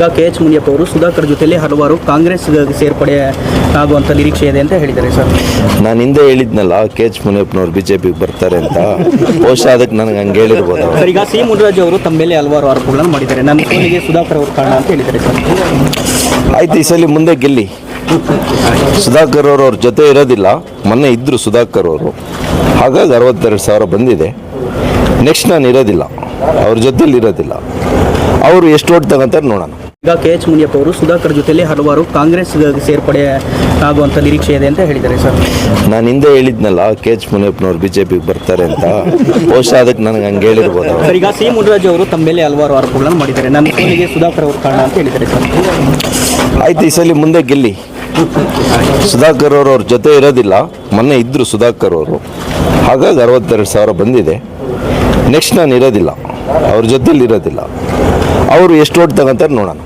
ಈಗ K H Muniyappa ಅವರು ಸುಧಾಕರ್ ಜೊತೆಯಲ್ಲಿ ಹಲವಾರು ಕಾಂಗ್ರೆಸ್ ಸೇರ್ಪಡೆ ಆಗುವಂತ ನಿರೀಕ್ಷೆ ಇದೆ ಅಂತ ಹೇಳಿದ್ದಾರೆ ಸರ್. ನಾನು ಹಿಂದೆ ಹೇಳಿದ್ನಲ್ಲ ಕೆ ಎಚ್ ಮುನಿಯಪ್ಪನವ್ರು ಬಿಜೆಪಿಗೆ ಬರ್ತಾರೆ ಅಂತ. ಬಹುಶಃ ಅದಕ್ಕೆ ನನಗೆ ಹಂಗೆ ಹೇಳಿರ್ಬೋದು. ಸರ್ ಈಗ ಸಿ ಮುನಿರಾಜ್ ಅವರು ತಮ್ಮ ಮೇಲೆ ಹಲವಾರು ಆರೋಪಗಳನ್ನು ಮಾಡಿದ್ದಾರೆ. ನನ್ನ ಸೋಲಿಗೆ ಸುಧಾಕರ್ ಅವರು ಕಾರಣ ಅಂತ ಹೇಳಿದ್ದಾರೆ ಸರ್. ಆಯ್ತು ಈ ಸಲ ಮುಂದೆ ಗೆಲ್ಲಿ. ಸುಧಾಕರ್ ಅವರು ಅವ್ರ ಜೊತೆ ಇರೋದಿಲ್ಲ. ಮೊನ್ನೆ ಇದ್ದರು ಸುಧಾಕರ್ ಅವರು. ಹಾಗಾಗಿ ಅರವತ್ತೆರಡು ಸಾವಿರ ಬಂದಿದೆ. ನೆಕ್ಸ್ಟ್ ನಾನು ಇರೋದಿಲ್ಲ. ಅವ್ರ ಜೊತೆಲಿ ಇರೋದಿಲ್ಲ. ಅವರು ಎಷ್ಟು ಓಟ್ ತಗೊಂತಾರೆ ನೋಡೋಣ. ಈಗ ಕೆ ಎಚ್ ಮುನಿಯಪ್ಪ ಅವರು ಸುಧಾಕರ್ ಜೊತೆಲಿ ಹಲವಾರು ಕಾಂಗ್ರೆಸ್ ಸೇರ್ಪಡೆ ಆಗುವಂತ ನಿರೀಕ್ಷೆ ಇದೆ ಅಂತ ಹೇಳಿದ್ದಾರೆ ಸರ್. ನಾನು ಹಿಂದೆ ಹೇಳಿದ್ನಲ್ಲ ಕೆ ಎಚ್ ಮುನಿಯಪ್ಪನವ್ರು ಬಿಜೆಪಿಗೆ ಬರ್ತಾರೆ ಅಂತ. ಬಹುಶಃ ಅದಕ್ಕೆ ನನಗೆ ಹಂಗೆ ಹೇಳಿರ್ಬೋದು. ಸರ್ ಈಗ ಸಿ ಮುನಿರಾಜು ಅವರು ತಮ್ಮ ಮೇಲೆ ಹಲವಾರು ಆರೋಪಗಳನ್ನು ಮಾಡಿದ್ದಾರೆ. ನನ್ನ ಸೋಲಿಗೆ ಸುಧಾಕರ್ ಅವರು ಕಾರಣ ಅಂತ ಹೇಳಿದ್ದಾರೆ ಸರ್. ಆಯ್ತು ಈ ಸಲ ಮುಂದೆ ಗೆಲ್ಲಿ. ಸುಧಾಕರ್ ಅವರು ಅವ್ರ ಜೊತೆ ಇರೋದಿಲ್ಲ. ಮೊನ್ನೆ ಇದ್ದರು ಸುಧಾಕರ್ ಅವರು. ಹಾಗಾಗಿ ಅರವತ್ತೆರಡು ಸಾವಿರ ಬಂದಿದೆ. ನೆಕ್ಸ್ಟ್ ನಾನು ಇರೋದಿಲ್ಲ. ಅವ್ರ ಜೊತೆಲಿ ಇರೋದಿಲ್ಲ. ಅವರು ಎಷ್ಟು ಓಟ್ ತಗೊಂತಾರೆ ನೋಡೋಣ.